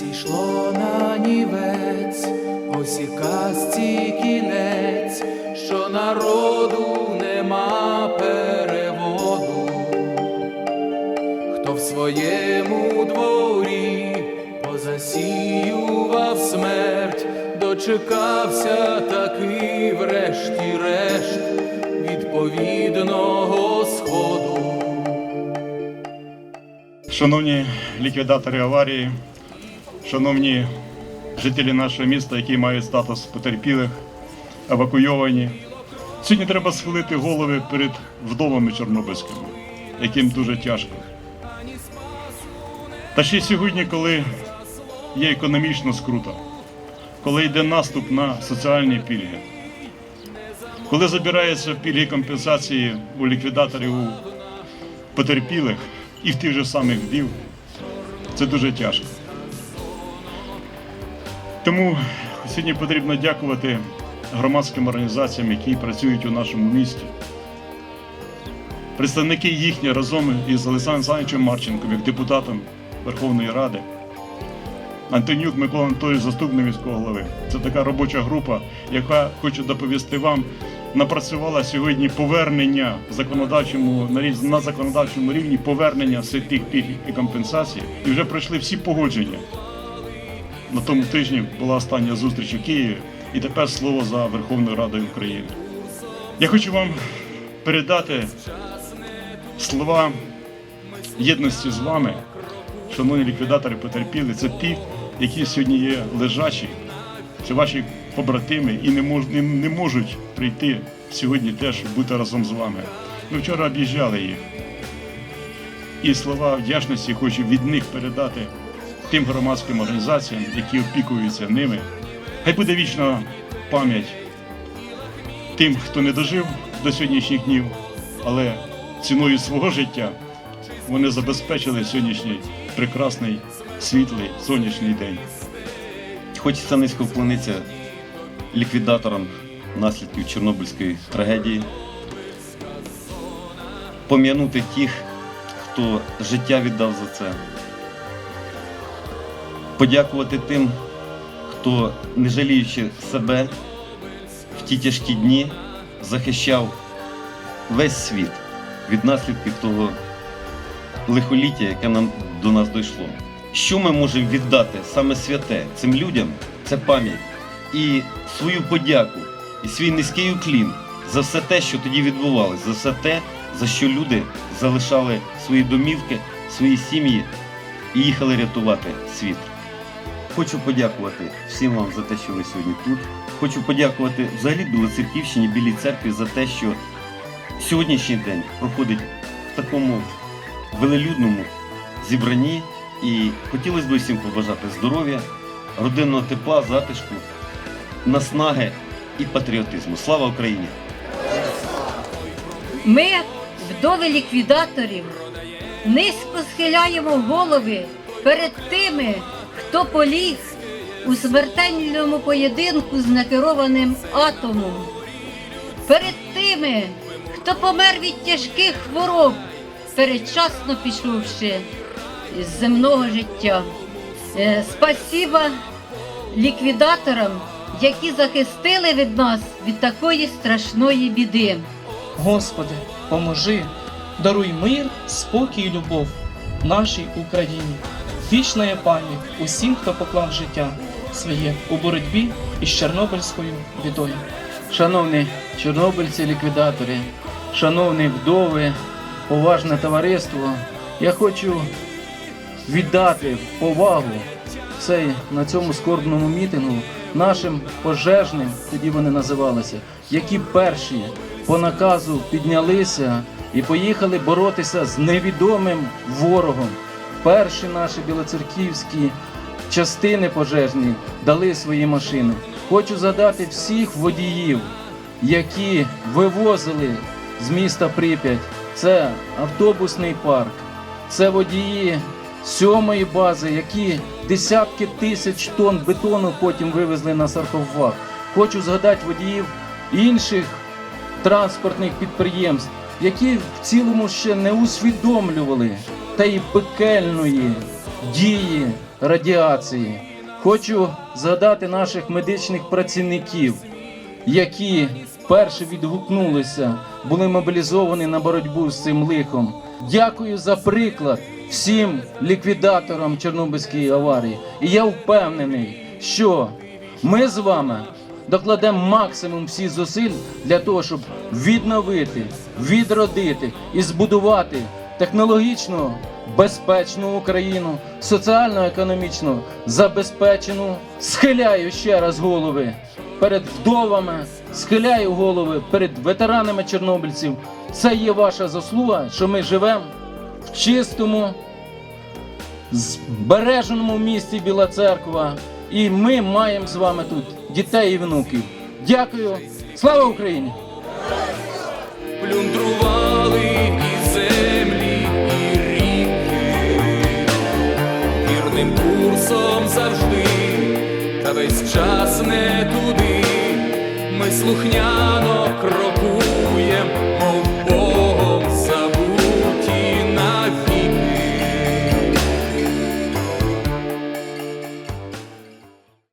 Зійшло на нівець, ось і казці кінець, що народу нема переводу, хто в своєму дворі позасіював смерть, дочекався таки врешті-решт відповідного сходу. Шановні ліквідатори аварії, шановні жителі нашого міста, які мають статус потерпілих, евакуйовані. Сьогодні треба схилити голови перед вдовами чорнобильськими, яким дуже тяжко. Та ще сьогодні, коли є економічна скрута, коли йде наступ на соціальні пільги, коли забираються пільги компенсації у ліквідаторів у потерпілих і в тих же самих вдів, це дуже тяжко. Тому сьогодні потрібно дякувати громадським організаціям, які працюють у нашому місті. Представники їхні разом із Олександром Олександровичем Марченком, як депутатом Верховної Ради. Антонюк Микола Анатолійович, заступник міського голови. Це така робоча група, яка хочу доповісти вам, напрацювала сьогодні повернення законодавчому на законодавчому рівні повернення всіх тих пільг і компенсацій. І вже пройшли всі погодження. На тому тижні була остання зустріч у Києві, і тепер слово за Верховною Радою України. Я хочу вам передати слова єдності з вами, шановні ліквідатори потерпіли. Це ті, які сьогодні є лежачі, це ваші побратими і не, мож, не, не можуть прийти сьогодні теж бути разом з вами. Ми вчора об'їжджали їх. І слова вдячності хочу від них передати тим громадським організаціям, які опікуються ними. Хай буде вічна пам'ять тим, хто не дожив до сьогоднішніх днів, але ціною свого життя вони забезпечили сьогоднішній прекрасний, світлий сонячний день. Хочеться низько вклонитися ліквідаторам наслідків Чорнобильської трагедії, пом'янути тих, хто життя віддав за це, подякувати тим, хто, не жаліючи себе, в ті тяжкі дні захищав весь світ від наслідків того лихоліття, яке нам до нас дійшло. Що ми можемо віддати саме святе цим людям? Це пам'ять і свою подяку, і свій низький уклін за все те, що тоді відбувалося, за все те, за що люди залишали свої домівки, свої сім'ї і їхали рятувати світ. Хочу подякувати всім вам за те, що ви сьогодні тут. Хочу подякувати взагалі Білоцерківщині, Білій церкві за те, що сьогоднішній день проходить в такому велелюдному зібранні. І хотілося б всім побажати здоров'я, родинного тепла, затишку, наснаги і патріотизму. Слава Україні! Ми, вдови ліквідаторів, низько схиляємо голови перед тими, хто поліг у смертельному поєдинку з накерованим атомом, перед тими, хто помер від тяжких хвороб, передчасно пішовши з земного життя. Е, Спасіба ліквідаторам, які захистили від нас від такої страшної біди. Господи, поможи, даруй мир, спокій і любов нашій Україні. Вічна є пам'ять усім, хто поклав життя своє у боротьбі із Чорнобильською бідою. Шановні чорнобильці ліквідатори, шановні вдови, поважне товариство, я хочу віддати повагу цей, на цьому скорбному мітингу нашим пожежним, тоді вони називалися, які перші по наказу піднялися і поїхали боротися з невідомим ворогом. Перші наші білоцерківські частини пожежні дали свої машини. Хочу задати всіх водіїв, які вивозили з міста Прип'ять. Це автобусний парк, це водії сьомої бази, які десятки тисяч тонн бетону потім вивезли на саркофаг. Хочу згадати водіїв інших транспортних підприємств, які в цілому ще не усвідомлювали тієї пекельної дії радіації. Хочу згадати наших медичних працівників, які вперше відгукнулися, були мобілізовані на боротьбу з цим лихом. Дякую за приклад всім ліквідаторам Чорнобильської аварії. І я впевнений, що ми з вами докладемо максимум всіх зусиль для того, щоб відновити, відродити і збудувати технологічно безпечну Україну, соціально-економічно забезпечену. Схиляю ще раз голови перед вдовами, схиляю голови перед ветеранами чорнобильців. Це є ваша заслуга, що ми живемо в чистому, збереженому місті Біла Церква. І ми маємо з вами тут дітей і внуків. Дякую. Слава Україні! Курсом завжди, та весь час не туди, ми слухняно крок.